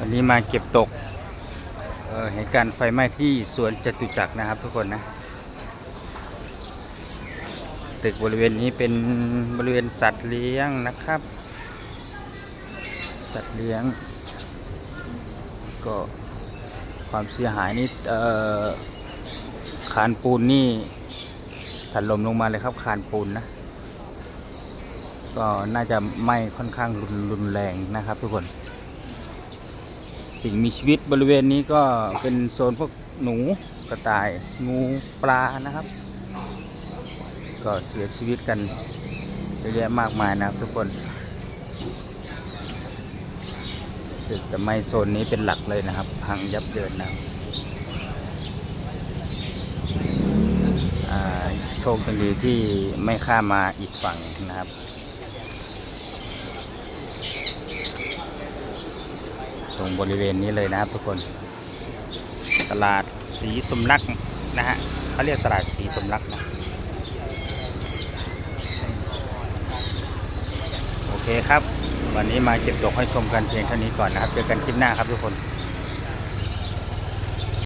วันนี้มาเก็บตกเเหตุการณ์ไฟไหม้ที่สวนจตุจักรนะครับทุกคนนะ ตึกบริเวณนี้เป็นบริเวณสัตว์เลี้ยงนะครับ สัตว์เลี้ยง ก็ความเสียหายนี่คานปูนนี่ถล่มลงมาเลยครับคานปูนนะ ก็น่าจะไหม้ค่อนข้างรุนแรงนะครับทุกคน สิ่งมีชีวิตบริเวณนี้ก็เป็นโซนพวกหนูกระต่ายงูปลานะครับ ก็เสียชีวิตกันเยอะแยะมากมายนะครับทุกคนตึกแต่ไม่โซนนี้เป็นหลักเลยนะครับ พังยับเยินนะครับโชคดีที่ไม่ข้ามมาอีกฝั่งนะครับ ตรงบริเวณนี้เลยนะครับทุกคน ตลาดสีสมรักนะฮะเขาเรียกตลาดสีสมรักนะโอเคครับ วันนี้มาเก็บตกให้ชมกันเพียงเท่านี้ก่อนนะครับ เจอกันคลิปหน้าครับทุกคน